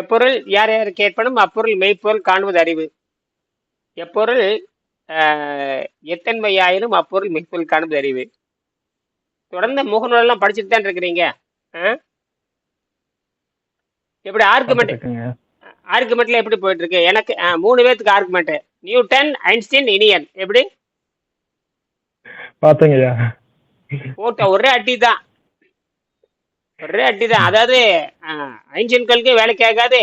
எப்பொருள் யார் யார் கேட்பனும் அப்பொருள் மெய்ப்பொருள் காணுவது அறிவு. எப்பொருள் எத்தன்மையாயினும் அப்பொருள் மெய்ப்பொருள் காணுவது அறிவு. தொடர்ந்து முகநூலெல்லாம் படிச்சுட்டு தான் இருக்கிறீங்க? எப்படி ஆர்குமெண்ட் ஆர்குமெண்ட்ல எப்படி போயிட்டு இருக்கு எனக்கு மூணு பேத்துக்கு ஆர்குமெண்ட் நியூட்டன் ஐன்ஸ்டீன் இனியன். எப்படி? போட்ட ஒரே அடி தான் ஒரே அடி தான் அதாவது ஐன்ஸ்டீன் கொள்கை வேலைக்கு ஆகாது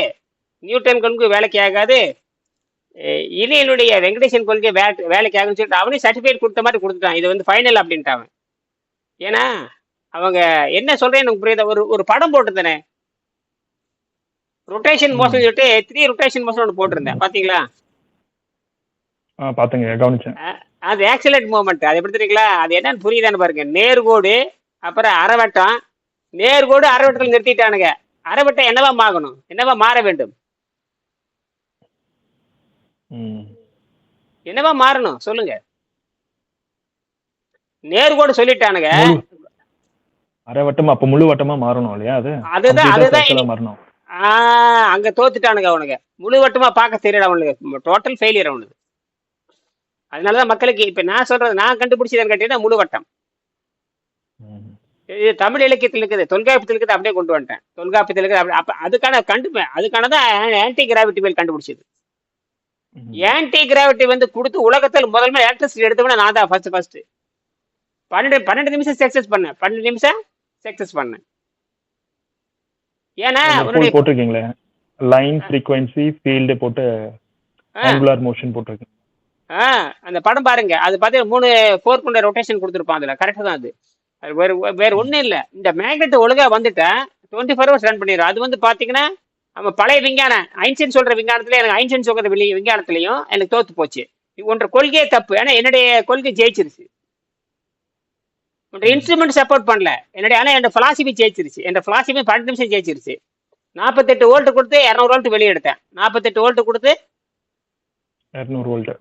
நியூட்டன் கொள்கை வேலைக்கு ஆகாது. இனியனுடைய வெங்கடேசன் கொள்கை வே வேலைக்கு ஆகுன்னு சொல்லிட்டு அவனே சர்டிஃபிகேட் கொடுத்த மாதிரி கொடுத்துட்டான். இது வந்து ஃபைனல் அப்படின்ட்டு அவன். ஏன்னா அவங்க என்ன சொல்றேன்னு எனக்கு புரியுது? ஒரு ஒரு படம் போட்டிருந்தேனே. ரொட்டேஷன் மோஷன் சொல்லிட்டு த்ரீ ரொட்டேஷன் மோஷன் ஒன்று போட்டிருந்தேன். பாத்தீங்களா? ஆ பாத்தங்கய்யா கவனிச்சேன். அது ஆக்சிலேட் மூமெண்ட் அது எப்படி தெரியுங்களா? அது என்னன்னு புரியுதான்னு பாருங்க. நேர்கோடு அப்புறம் அரைவட்டம் நேர்கோடு அரைவட்டத்தில் நிறுத்திட்டானுங்க. அரைவட்டம் என்னவா ஆகணும் என்னவா மாற வேண்டும்? என்னவா மாறணும்? சொல்லுங்க. நேர்கோடு சொல்லிட்டானுங்க. முழு அரை வட்டமா அப்ப முழு வட்டமா மாறணும் இல்லையா அது? அதுதான் அதுதான் மாறணும். ஆஹ் அங்க தோத்துட்டானுங்க அவனுங்க. முழு வட்டமா பார்க்க தெரியல அவனுக்கு டோட்டல் ஃபெயிலியர் அவனுக்கு அதனாலதான் மக்களுக்கு இப்ப நான் சொல்றது நான் கண்டுபிடிச்சதுன்னு கேட்டீங்கன்னா முழு வட்டம். இது தமிழ் இலக்கியத்தில் இருக்குது தொல்காப்பியத்தில் இருக்குது அப்படியே கொண்டு வந்துட்டேன். தொல்காப்பியத்தில் இருக்குது அப்ப அதுக்கான கண்டு அதுக்கானதான் ஆன்டி கிராவிட்டி வேல் கண்டுபிடிச்சது. ஆன்டி கிராவிட்டி வந்து கொடுத்து உலகத்தில் முதல்ல எலக்ட்ரிசிட்டி எடுத்தவன நான் தான் ஃபர்ஸ்ட் ஃபர்ஸ்ட் பன்னெண்டு பன்னெண்டு நிமிஷம் சக்சஸ் பண்ணேன். பன்னெண்டு நிமிஷம் சக்சஸ் பண்ணேன். ஏன்னா போட்டிருக்கீங்களே? லைன் ஃப்ரீக்வன்சி ஃபீல்டு போட்டு ஆங்குலார் மோஷன் போட்டிருக்கீங்க. ஆ, அந்த படம் பாருங்க. அது பார்த்தீங்கன்னா மூணு ஃபோர் கொண்ட ரொட்டேஷன் கொடுத்துருப்பான் அதுல. கரெக்டாக தான் அது. வேற வேற ஒன்றும் இல்லை. இந்த மேக்னெட் ஒழுங்கா வந்துட்டா டுவெண்ட்டி ஃபோர் ஹவர்ஸ் ரன் பண்ணிடும் அது வந்து பார்த்தீங்கன்னா நம்ம பழைய விஞ்ஞானம் ஐன்ஸ்டைன் சொல்ற விஞ்ஞானத்துல எனக்கு ஐன்ஸ்டைன் சொல்ற வெளி விஞ்ஞானத்திலையும் எனக்கு தோத்து போச்சு. ஒன்ற கொள்கையே தப்பு. ஏன்னா என்னுடைய கொள்கை ஜெயிச்சிருச்சு. உன்ற இன்ஸ்ட்ருமெண்ட் சப்போர்ட் பண்ணல. என்னுடைய ஆனா என்னோட பிலாசபி ஜெயிச்சிருச்சு. என்னோட பிலாசபி பன்னெண்டு நிமிஷம் ஜெயிச்சிருச்சு. நாற்பத்தெட்டு வோல்ட் கொடுத்து இரநூறு வோல்ட் வெளியே எடுத்தேன் நாற்பத்தெட்டு வோல்ட் கொடுத்து இரநூறு வோல்ட்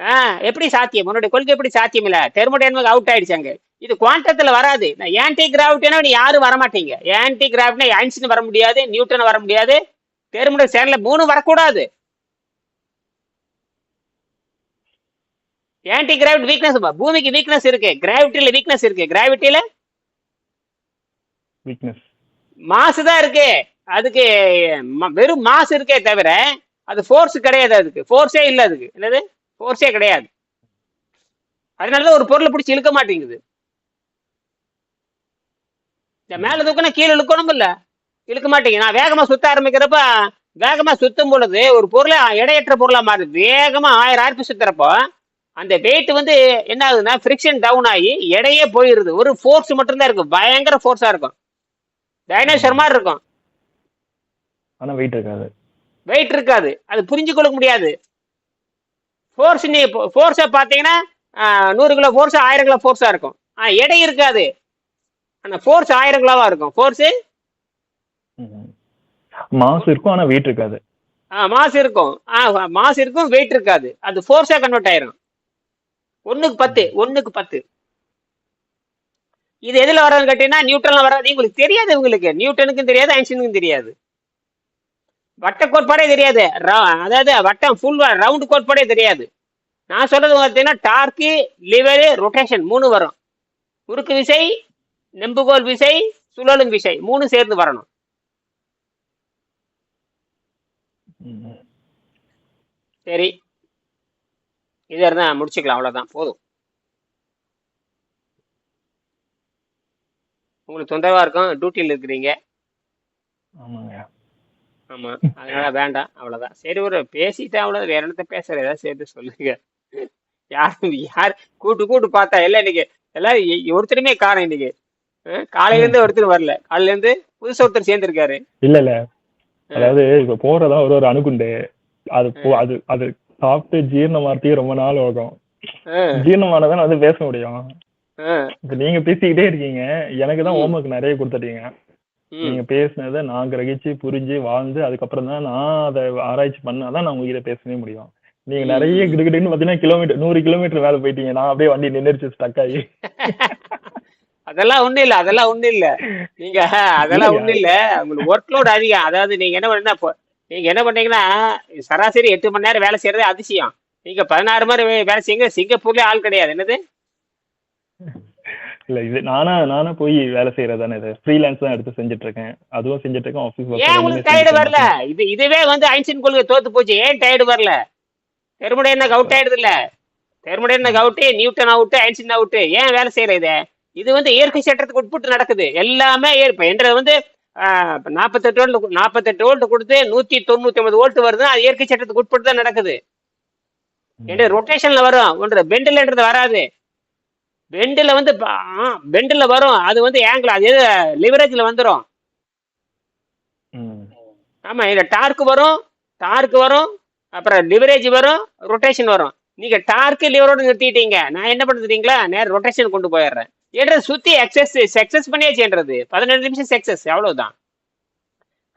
ஆ எப்படி சாத்தியம்? உன்னுடைய கொள்கை எப்படி சாத்தியம் இல்ல தெர்மோடைனமிக் அவுட் ஆயிடுச்சு அங்க. இது குவாண்டத்துல வராது. நான் ஆன்டி கிராவிட்டினா நீ யாரும் வர மாட்டீங்க ஆன்டி கிராவிட்னா ஐன்ஸ்டின் வர முடியாது நியூட்டன் வர முடியாது. தெர்மோட சேனல்ல மூணு வரக்கூடாது. ஆன்டி கிராவிட் வீக்னஸ் பூமிக்கு வீக்னஸ் இருக்கு. கிராவிட்டில வீக்னஸ் இருக்கு. கிராவிட்டில வீக்னஸ் மாசு தான் இருக்கு. அதுக்கு வெறும் மாசு இருக்கே தவிர அது ஃபோர்ஸ் கிடையாது அதுக்கு. ஃபோர்ஸே இல்ல அதுக்கு. என்னது? ஃபோர்ஸே கிடையாது. அதனாலதான் ஒரு பொருளை பிடிச்சி இழுக்க மாட்டேங்குது. மேல தூக்கணும் கீழே இழுக்கணும் இல்ல இழுக்க மாட்டேங்குது நான் வேகமா சுத்த ஆரம்பிக்கிறப்ப வேகமா சுத்தும் பொழுது ஒரு பொருளை எடையற்ற பொருளா மாறுது. வேகமா ஆயிரம் ஆர்பி சுத்துறப்போ அந்த வெயிட் வந்து என்ன ஆகுதுன்னா ஃப்ரிக்ஷன் டவுன் ஆகி எடையே போயிருது ஒரு ஃபோர்ஸ் மட்டும்தான் இருக்கும். பயங்கர ஃபோர்ஸா இருக்கும். டைனோசர் மாதிரி இருக்கும். ஆனா வெயிட் இருக்காது. வெயிட் இருக்காது. அது புரிஞ்சு கொள்ள முடியாது. ஃபோர்ஸ் நீ ஃபோர்ஸை பார்த்தீங்கன்னா நூறு கிலோ ஃபோர்ஸ் ஆயிரம் கிலோ ஃபோர்ஸா இருக்கும். ஆ எடை இருக்காது. அந்த ஃபோர்ஸ் ஆயிரம் கிலோவா இருக்கும் ஃபோர்ஸ் மாஸ் இருக்கும் ஆனா வெயிட் இருக்காது. மாஸ் இருக்கும். ஆ மாஸ் இருக்கும் வெயிட் இருக்காது. அது ஃபோர்ஸா கன்வெர்ட் ஆயிரும். ஒண்ணுக்கு பத்து ஒண்ணுக்கு பத்து. இது எதுல வராதுன்னு கேட்டீங்கன்னா நியூட்டன்ல வராது உங்களுக்கு தெரியாது உங்களுக்கு நியூட்டனுக்கும் தெரியாது ஐன்ஸ்டீனுக்கும் தெரியாது. வட்ட கோட்பாடே தெரியாது. அதாவது வட்டம் ஃபுல் ரவுண்ட் கோட்பாடே தெரியாது. நான் சொல்றது பார்த்தீங்கன்னா டார்க்கு லிவரு ரொட்டேஷன் மூணு வரும். குறுக்கு விசை நெம்புகோல் விசை சுழலும் விசை. மூணு சேர்ந்து வரணும். சரி. இது இருந்தால் முடிச்சுக்கலாம். அவ்வளோதான் போதும். உங்களுக்கு தொந்தரவா இருக்கும். டியூட்டியில் இருக்கிறீங்க. ஆமாங்க. ஆமா. அதனால வேண்டாம். அவ்வளவுதான். சரி ஒரு பேசிட்டேன் அவ்வளவு. வேற என்னத்த பேசுற? ஏதாவது சேர்த்து சொல்லுங்க. யார் யார்? கூட்டு கூட்டு பார்த்தா எல்லாம் இன்னைக்கு எல்லாரும் எ- ஒருத்தருமே காணும் இன்னைக்கு. காலையில இருந்து ஒருத்தர் வரல. காலையில இருந்து புதுசா ஒருத்தர் சேர்ந்திருக்காரு. இல்ல இல்ல. அதாவது இப்ப போறதா ஒரு ஒரு அணுகுண்டு. அது அது அது சாப்பிட்டு ஜீரணமாறதுக்கே ரொம்ப நாள் ஆகும். ஜீரணமானதான் வந்து பேச முடியும். இப்ப நீங்க பேசிக்கிட்டே இருக்கீங்க. எனக்கு தான் ஹோம்ஒர்க் நிறைய கொடுத்துட்டீங்க. நீங்க பேசுனதை நான் கிரகிச்சு புரிஞ்சு வாழ்ந்து அதுக்கப்புறம் தான் நான் அதை ஆராய்ச்சி பண்ணாதான் நான் உங்ககிட்ட பேசவே முடியும். நீங்க நிறைய கிடுகிடுன்னு பாத்தீங்கன்னா கிலோமீட்டர் நூறு கிலோமீட்டர் மேல போயிட்டீங்க. நான் அப்படியே வண்டி நின்னுருச்சு ஸ்டக் ஆகி. அதெல்லாம் ஒண்ணும் இல்ல அதெல்லாம் ஒண்ணும் இல்ல. நீங்க அதெல்லாம்? ஒண்ணும் இல்ல. உங்களுக்கு ஒர்க் லோட் அதிகம். அதாவது நீங்க என்ன பண்ணா நீங்க என்ன பண்றீங்கன்னா சராசரி எட்டு மணி நேரம் வேலை செய்யறதே அதிசயம். நீங்க பதினாறு மணி வே- வேலை செய்யுங்க. சிங்கப்பூர்லயே ஆள் கிடையாது. என்னது? இல்ல இது நானா நானா போய் வேலை செய்யறது தானே இது. ஃப்ரீலான்ஸ் தான் எடுத்து செஞ்சுட்டு இருக்கேன் அதுவும் செஞ்சுட்டு இருக்கேன் ஆஃபீஸ் ஏன் உங்களுக்கு டயர்டு வரல? இது இதுவே வந்து ஐன்ஸ்டீன் கொள்கை தோத்து போச்சு. ஏன் டயர்டு வரல? தெர்முடைய என்ன அவுட் ஆயிடுது இல்ல? தெர்முடைய என்ன out Newton out Einstein out ஏன் வேலை செய்யற இது? இது வந்து இயற்கை சட்டத்துக்கு உட்பட்டு நடக்குது. எல்லாமே இப்ப என்றது வந்து நாற்பத்தெட்டு வோல்ட் நாற்பத்தெட்டு வோல்ட் கொடுத்து நூத்தி தொண்ணூத்தி ஒன்பது வோல்ட் வருதுன்னா அது இயற்கை சட்டத்துக்கு உட்பட்டு தான் நடக்குது. என்று ரொட்டேஷன்ல வரும். ஒன்று பெண்டில்ன்றது வராது. பெண்டில் வந்து பெண்டில் வரும். அது வந்து ஆங்கிள் அது எது லிவரேஜ்ல வந்துடும் ம். ஆமா இதுல டார்க் வரும். டார்க் வரும். அப்புறம் லிவரேஜ் வரும். ரொட்டேஷன் வரும். நீங்க டார்க் லிவரோட நிறுத்திட்டீங்க. நான் என்ன பண்ணுறீங்களா நேரம் ரொட்டேஷன் கொண்டு போயிடுறேன். என்றது சுத்தி எக்ஸஸ் சக்சஸ் பண்ணியாச்சுன்றது? பதினெட்டு நிமிஷம் சக்சஸ் அவ்வளவுதான்.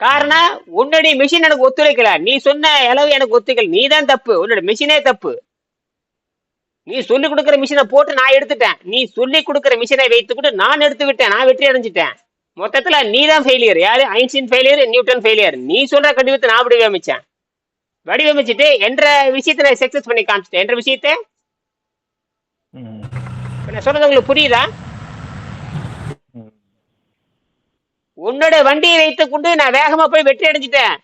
காரணம் உன்னுடைய மிஷின் எனக்கு ஒத்துழைக்கல. நீ சொன்ன அளவு எனக்கு ஒத்துக்கல. நீ தான் தப்பு உன்னோட மிஷினே தப்பு. நீ சொல்லி கொடுக்குற மிஷினை போட்டு நான் எடுத்துட்டேன். நீ சொல்லி கொடுக்குற மிஷினை வைத்துக்கிட்டு நான் எடுத்து விட்டேன். நான் வெற்றி அடைஞ்சிட்டேன். மொத்தத்துல நீ தான் ஃபெயிலியர் யாரு? ஐன்ஸ்டீன் ஃபெயிலியர் நியூட்டன் ஃபெயிலியர் நீ சொல்ற கண்டுபிடித்து நான் வடிவமைச்சேன். வடிவமைச்சிட்டு என்ற விஷயத்துல சக்சஸ் பண்ணி காமிச்சிட்டேன். என்ற விஷயத்தை? நான் சொல்றது உங்களுக்கு புரியுதா? உன்னோட வண்டியை வைத்துக் கொண்டு நான் வேகமா போய் வெற்றி அடைஞ்சிட்டேன்.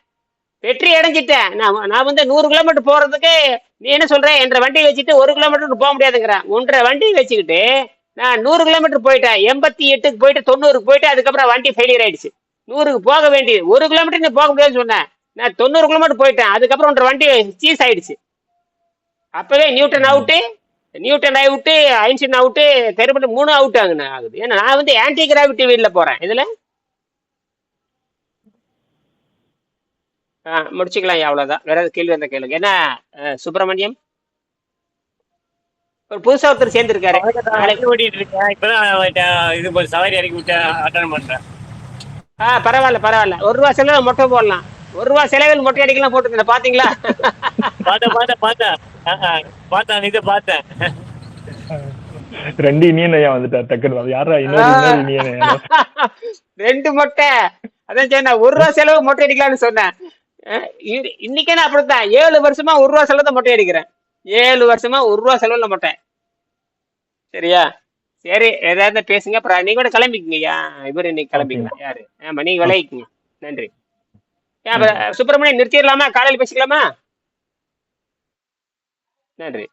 வெற்றி அடைஞ்சிட்டேன். நான் நான் வந்து நூறு கிலோமீட்டர் போறதுக்கு நீ என்ன சொல்ற? என்ற வண்டியை வச்சுட்டு ஒரு கிலோமீட்டர் போக முடியாதுங்கிறேன். ஒன்றரை வண்டியை வச்சுக்கிட்டு நான் நூறு கிலோமீட்டர் போயிட்டேன். எண்பத்தி எட்டுக்கு போயிட்டு தொண்ணூறுக்கு போயிட்டு அதுக்கப்புறம் வண்டி ஃபெயிலியர் ஆயிடுச்சு. நூறுக்கு போக வேண்டியது. ஒரு கிலோமீட்டர் நீ போக முடியாதுன்னு சொன்னேன். நான் தொண்ணூறு கிலோமீட்டர் போயிட்டேன். அதுக்கப்புறம் ஒன்றரை வண்டி சீஸ் ஆயிடுச்சு. அப்பவே Newton out Newton out Einstein out தெருமட்டு மூணு அவுட் ஆகுது. ஆகுது ஏன்னா நான் வந்து ஆன்டி கிராவிட்டி வீட்டில் போறேன். இதுல முடிச்சுக்கலாம் ஐயா, அவ்வளவுதான். வேற ஏதாவது கேள்வி வந்த கேளுங்க. என்ன அஹ், சுப்பிரமணியம்? ஒரு புதுசா ஒருத்தர் சேர்ந்திருக்காரு. ஓட்டிட்டு இருக்கேன் இப்பதான் இது போல சவாரி இறக்கி விட்டு அட்டன் பண்றேன். ஆ பரவாயில்ல பரவாயில்ல. ஒரு ரூபா செலவு மொட்டை போடலாம். ஒரு ரூபா செலவில் மொட்டை அடிக்கலாம் போட்டுருந்தேன். பாத்தீங்களா? பார்த்தேன் பார்த்தேன் பார்த்தேன். பார்த்தேன் இதை பார்த்தேன். ரெண்டு இனியன் ஐயா வந்துட்டார் டக்குனு. யாரா இன்னொரு இனியன் ரெண்டு மொட்டை. அதான் சொன்னேன் ஒரு ரூபா செலவு மொட்டை அடிக்கலாம்னு சொன்னேன். இன்னைக்கே நான் அப்படித்தான். ஏழு வருஷமா ஒரு ரூபா செலவு மொட்டை அடிக்கிறேன். ஏழு வருஷமா ஒரு ரூபா செலவுல மொட்டை. சரியா? சரி ஏதாவது பேசுங்க. அப்புறம் நீங்க கூட கிளம்பிக்குங்க ஐயா இவர் இன்னைக்கு கிளம்பிக்கலாம் யாரு? ஆமா நீங்க விளைவிக்குங்க நன்றி. ஏன் சுப்பிரமணியம் நிறுத்திடலாமா? காலையில் பேசிக்கலாமா? நன்றி.